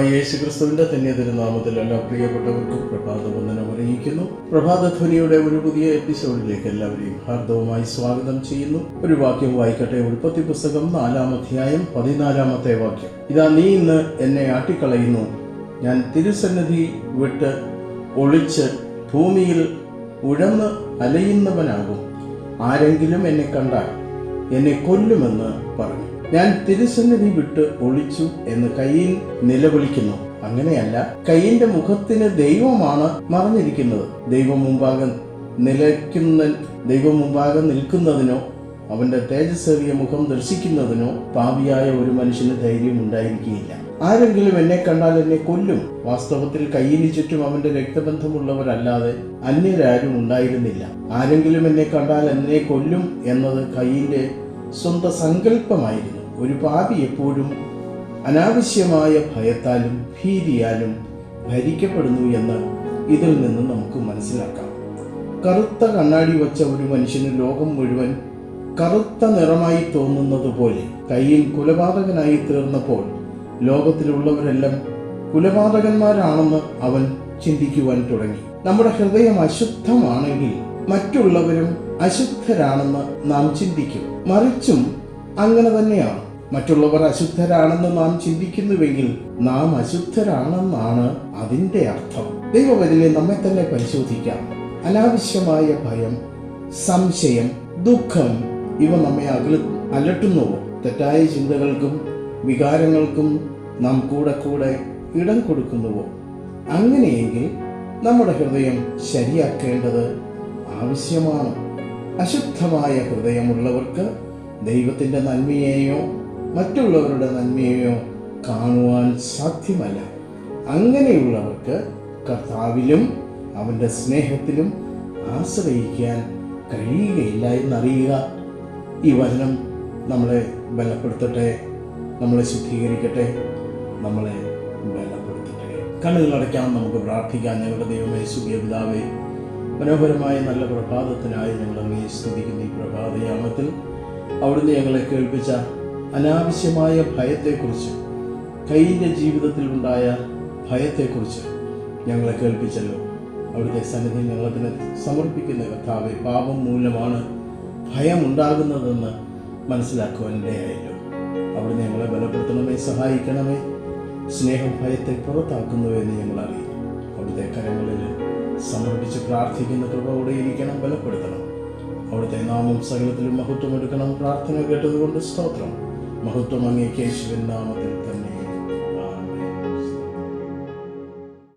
യേശു ക്രിസ്തുവിന്റെ തന്നെ തിരുനാമത്തിൽ എല്ലാ പ്രിയപ്പെട്ടവർക്കും പ്രഭാത വന്ദനം അറിയിക്കുന്നു. പ്രഭാതധ്വനിയുടെ ഒരു പുതിയ എപ്പിസോഡിലേക്ക് എല്ലാവരെയും ഹാർദവുമായി സ്വാഗതം ചെയ്യുന്നു. ഒരു വാക്യം വായിക്കട്ടെ. ഉൽപ്പത്തി പുസ്തകം നാലാം അധ്യായം പതിനാലാമത്തെ വാക്യം. ഇതാ നീ ഇന്ന് എന്നെ ആട്ടിക്കളയുന്നു. ഞാൻ തിരുസന്നിധി വിട്ട് ഒളിച്ച് ഭൂമിയിൽ ഉഴന്ന് അലയുന്നവനാകും. ആരെങ്കിലും എന്നെ കണ്ടാൽ എന്നെ കൊല്ലുമെന്ന് പറഞ്ഞു. ഞാൻ തിരുസന്നിധി വിട്ട് ഒളിച്ചു എന്ന് കയ്യിൽ നിലവിളിക്കുന്നു. അങ്ങനെയല്ല കയ്യിന്റെ മുഖത്തിന് ദൈവമാണ് മറഞ്ഞിരിക്കുന്നത്. ദൈവം മുമ്പാകെ നിലയ്ക്കുന്ന ദൈവം മുമ്പാകെ നിൽക്കുന്നതിനോ അവന്റെ തേജസ്സേറിയ മുഖം ദർശിക്കുന്നതിനോ പാപിയായ ഒരു മനുഷ്യന് ധൈര്യം ഉണ്ടായിരിക്കുകയില്ല. ആരെങ്കിലും എന്നെ കണ്ടാൽ എന്നെ കൊല്ലും. വാസ്തവത്തിൽ കയ്യിന് ചുറ്റും അവന്റെ രക്തബന്ധമുള്ളവരല്ലാതെ അന്യരാരും ഉണ്ടായിരുന്നില്ല. ആരെങ്കിലും എന്നെ കണ്ടാൽ എന്നെ കൊല്ലും എന്നത് കയ്യിന്റെ സ്വന്തം സങ്കല്പമായിരുന്നു ഒരു പാപി എപ്പോഴും അനാവശ്യമായ ഭയത്താലും ഭീതിയാലും ഭരിക്കപ്പെടുന്നു എന്ന് ഇതിൽ നിന്ന് നമുക്ക് മനസ്സിലാക്കാം. കറുത്ത കണ്ണാടി വച്ച ഒരു മനുഷ്യന് ലോകം മുഴുവൻ കറുത്ത നിറമായി തോന്നുന്നത് പോലെ കയ്യിൽ കുലപാതകനായി തീർന്നപ്പോൾ ലോകത്തിലുള്ളവരെല്ലാം കുലപാതകന്മാരാണെന്ന് അവൻ ചിന്തിക്കുവാൻ തുടങ്ങി. നമ്മുടെ ഹൃദയം അശുദ്ധമാണെങ്കിൽ മറ്റുള്ളവരും അശുദ്ധരാണെന്ന് നാം ചിന്തിക്കും. മറിച്ചും അങ്ങനെ തന്നെയാണ്. മറ്റുള്ളവർ അശുദ്ധരാണെന്ന് നാം ചിന്തിക്കുന്നുവെങ്കിൽ നാം അശുദ്ധരാണെന്നാണ് അതിന്റെ അർത്ഥം. ദൈവവരിലെ നമ്മെ തന്നെ പരിശോധിക്കാം. അനാവശ്യമായ ഭയം സംശയം ദുഃഖം ഇവ നമ്മെ അകല അലട്ടുന്നുവോ തെറ്റായ ചിന്തകൾക്കും വികാരങ്ങൾക്കും നാം കൂടെ കൂടെ ഇടം കൊടുക്കുന്നുവോ അങ്ങനെയെങ്കിൽ നമ്മുടെ ഹൃദയം ശരിയാക്കേണ്ടത് ആവശ്യമാണ്. അശുദ്ധമായ ഹൃദയമുള്ളവർക്ക് ദൈവത്തിന്റെ നന്മയെയോ മറ്റുള്ളവരുടെ നന്മയെയോ കാണുവാൻ സാധ്യമല്ല. അങ്ങനെയുള്ളവർക്ക് കർത്താവിലും അവന്റെ സ്നേഹത്തിലും ആശ്രയിക്കാൻ കഴിയുകയില്ല എന്നറിയുക. ഈ വചനം നമ്മളെ ബലപ്പെടുത്തട്ടെ നമ്മളെ ശുദ്ധീകരിക്കട്ടെ നമ്മളെ ബലപ്പെടുത്തട്ടെ. കണ്ണുകളടയ്ക്കാൻ നമുക്ക് പ്രാർത്ഥിക്കാം. ഞങ്ങളുടെ ദൈവമേ സുഖ്യപിതാവേ മനോഹരമായ നല്ല പ്രഭാതത്തിനായി ഞങ്ങളെ സ്തുതിക്കുന്ന. ഈ പ്രഭാതയാമത്തിൽ അവിടുന്ന് ഞങ്ങളെ കേൾപ്പിച്ച അനാവശ്യമായ ഭയത്തെക്കുറിച്ച് കൈയിന്റെ ജീവിതത്തിൽ ഉണ്ടായ ഭയത്തെക്കുറിച്ച് ഞങ്ങളെ കേൾപ്പിച്ചല്ലോ. അവിടുത്തെ സന്നിധി ഞങ്ങളതിനെ സമർപ്പിക്കുന്ന കർത്താവെ പാപം മൂലമാണ് ഭയമുണ്ടാകുന്നതെന്ന് മനസ്സിലാക്കുവാൻ ഇടയായല്ലോ. അവിടുന്ന് ഞങ്ങളെ ബലപ്പെടുത്തണമേ സഹായിക്കണമേ. സ്നേഹം ഭയത്തെ പുറത്താക്കുന്നുവെന്ന് ഞങ്ങൾ അറിയുന്നു. അവിടുത്തെ കരങ്ങളിൽ സമർപ്പിച്ച് പ്രാർത്ഥിക്കുന്ന കൃപയോടെ ഇരിക്കണം ബലപ്പെടുത്തണം. നാമവും സകലത്തിലും മഹത്വം എടുക്കണം പ്രാർത്ഥന കേട്ടതുകൊണ്ട് സ്തോത്രം. മഹത്വം അങ്ങേ യേശുവിൻ നാമത്തിൽ തന്നെ.